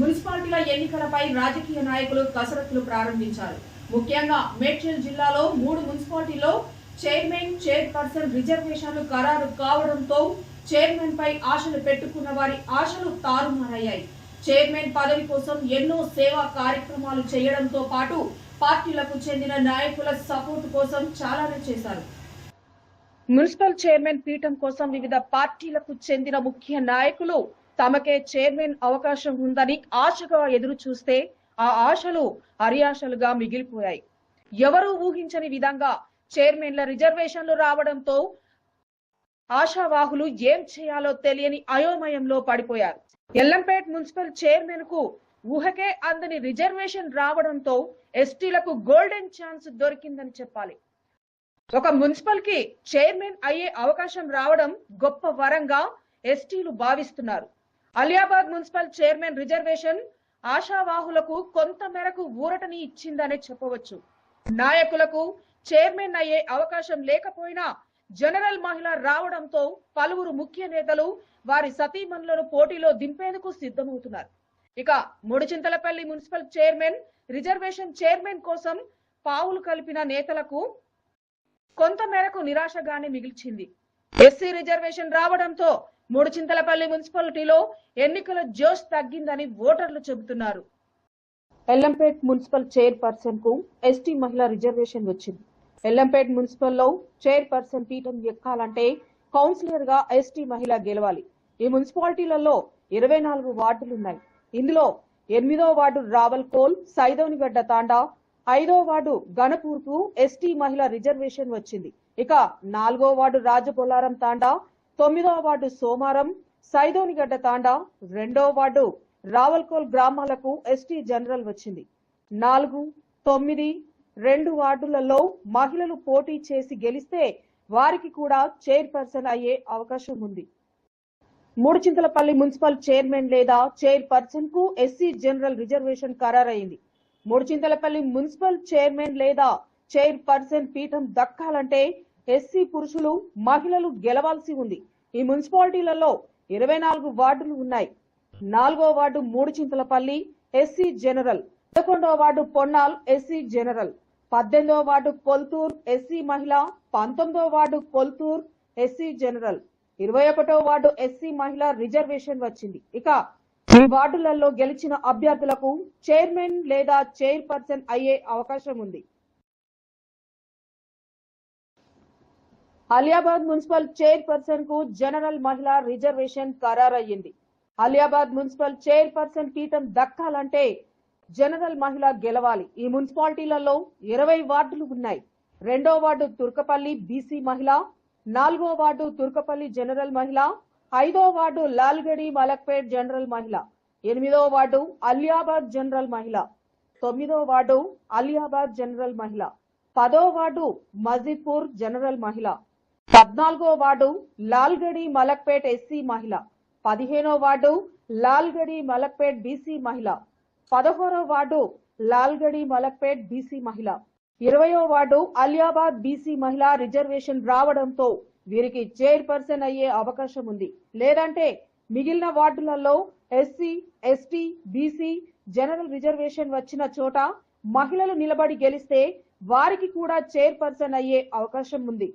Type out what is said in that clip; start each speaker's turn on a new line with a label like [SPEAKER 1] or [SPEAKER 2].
[SPEAKER 1] మున్సిపాలిటీల ఎన్నికలపై రాజకీయ నాయకులు కసరత్తులు ప్రారంభించారు. ముఖ్యంగా మేడ్చల్ జిల్లాలో మూడు మున్సిపాలిటీల్లో చైర్మన్ చైర్పర్సన్ రిజర్వేషన్లు ఖరారు కావడంతో చైర్మన్ పై ఆశలు పెట్టుకున్న వారి ఆశలు తారుమారయ్యాయి. చైర్మన్ పదవి కోసం ఎన్నో సేవా కార్యక్రమాలు చేయడంతో పాటు పార్టీలకు చెందిన నాయకుల సపోర్టు కోసం చాలానే చేశారు. మున్సిపల్ చైర్మన్ పీఠం కోసం వివిధ పార్టీలకు చెందిన ముఖ్య నాయకులు తమకే చైర్మన్ అవకాశం ఉందని ఆశగా ఎదురు చూస్తే ఆ ఆశలు అరియాశలుగా మిగిలిపోయాయి. ఎవరూ ఊహించని విధంగా చైర్మన్ల రిజర్వేషన్లు రావడంతో ఆశావాహులు ఏం చేయాలో తెలియని అయోమయంలో పడిపోయారు. ఎల్లంపేట్ మున్సిపల్ చైర్మన్కు ఊహకే అందని రిజర్వేషన్ రావడంతో ఎస్టీలకు గోల్డెన్ ఛాన్స్ దొరికిందని చెప్పాలి. ఒక మున్సిపల్కి చైర్మన్ అయ్యే అవకాశం రావడం గొప్ప వరంగా ఎస్టీలు భావిస్తున్నారు. అలియాబాద్ మున్సిపల్ చైర్మన్ రిజర్వేషన్ ఆశావాహులకు కొంత మేరకు ఊరటని ఇచ్చిందనే చెప్పవచ్చు. నాయకులకు చైర్మన్ అయ్యే అవకాశం లేకపోయినా జనరల్ మహిళ రావడంతో పలువురు ముఖ్య నేతలు వారి సతీమణులను పోటీలో దింపేందుకు సిద్ధమవుతున్నారు. ఇక Mudichintalapalli municipal chairman reservation chairman కోసం పావులు కలిపిన నేతలకు కొంత మేరకు నిరాశగానే మిగిల్చింది. ఎస్సీ రిజర్వేషన్ రావడంతో మూడు చింతలపల్లి మున్సిపాలిటీలో ఎన్నికల జోష్ తగ్గిందని ఓటర్లు చెబుతున్నారు. ఎల్లంపేట్ మున్సిపల్ చైర్పర్సన్కు ఎస్టీ మహిళా రిజర్వేషన్ వచ్చింది. ఎల్లంపేట్ మున్సిపల్లో చైర్పర్సన్ పీఠం ఎక్కాలంటే కౌన్సిలర్గా ఎస్టీ మహిళ గెలవాలి. ఈ మున్సిపాలిటీలలో ఇరవై నాలుగు వార్డులున్నాయి. ఇందులో ఎనిమిదో వార్డు రావల్కోల్ సైదోనిగడ్డ తాండా ఐదో వార్డు గణపూర్కు ఎస్టీ మహిళ రిజర్వేషన్ వచ్చింది. ఇక నాలుగో వార్డు రాజబొలారం తాండా తొమ్మిదవ వార్డు సోమారం సైదోనిగడ్డ తాండా రెండవ వార్డు రావల్కోల్ గ్రామాలకు ఎస్టీ జనరల్ వచ్చింది. నాలుగు తొమ్మిది రెండు వార్డులలో మహిళలు పోటీ చేసి గెలిస్తే వారికి కూడా చైర్పర్సన్ అయ్యే అవకాశం ఉంది. మూడుచింతలపల్లి మున్సిపల్ చైర్మన్ లేదా చైర్పర్సన్కు ఎస్సీ జనరల్ రిజర్వేషన్ ఖరారైంది. మూడుచింతలపల్లి మున్సిపల్ చైర్మన్ లేదా చైర్పర్సన్ పీఠం దక్కాలంటే ఎస్సీ పురుషులు మహిళలు గెలవాల్సి ఉంది. ఈ మున్సిపాలిటీలలో ఇరవై నాలుగు వార్డులు ఉన్నాయి. నాలుగో ward Mudu Chintalapalli SC general. పదకొండో వార్డు పొన్నాల్ ఎస్సీ జనరల్. పద్దెనిమిదో వార్డు కొల్తూర్ ఎస్సీ మహిళ. పంతొమ్మిదో వార్డు కొల్తూర్ ఎస్సీ జనరల్. ఇరవై ఒకటో వార్డు ఎస్సీ మహిళ రిజర్వేషన్ వచ్చింది. ఇక ఈ వార్డులలో గెలిచిన అభ్యర్థులకు చైర్మన్ లేదా చైర్పర్సన్ అయ్యే అవకాశం ఉంది. అలియాబాద్ మున్సిపల్ చైర్పర్సన్కు జనరల్ మహిళా రిజర్వేషన్ ఖరారయ్యింది. అలియాబాద్ మున్సిపల్ చైర్పర్సన్ పీఠం దక్కాలంటే జనరల్ మహిళ గెలవాలి. ఈ మున్సిపాలిటీలలో ఇరవై వార్డులు ఉన్నాయి. రెండో వార్డు తుర్కపల్లి బీసీ మహిళ నాలుగో వార్డు తుర్కపల్లి జనరల్ మహిళ ఐదో వార్డు లాల్గడి మలక్పేట్ జనరల్ మహిళ ఎనిమిదో వార్డు అలియాబాద్ జనరల్ మహిళ తొమ్మిదో వార్డు అలియాబాద్ జనరల్ మహిళ పదో వార్డు మజీపూర్ జనరల్ మహిళ పద్నాలుగో వార్డు లాల్గడి మలక్పేట్ ఎస్సీ మహిళ. పదిహేనో వార్డు లాల్గడి మలక్పేట్ బీసీ మహిళ. పదహారో వార్డు లాల్గడి మలక్పేట్ బీసీ మహిళ. ఇరవయో వార్డు అలియాబాద్ బీసీ మహిళ రిజర్వేషన్ రావడంతో వీరికి చైర్పర్సన్ అయ్యే అవకాశం ఉంది. లేదంటే మిగిలిన వార్డులలో SC ST BC general reservation వచ్చిన చోట మహిళలు నిలబడి గెలిస్తే వారికి కూడా చైర్పర్సన్ అయ్యే అవకాశం ఉంది.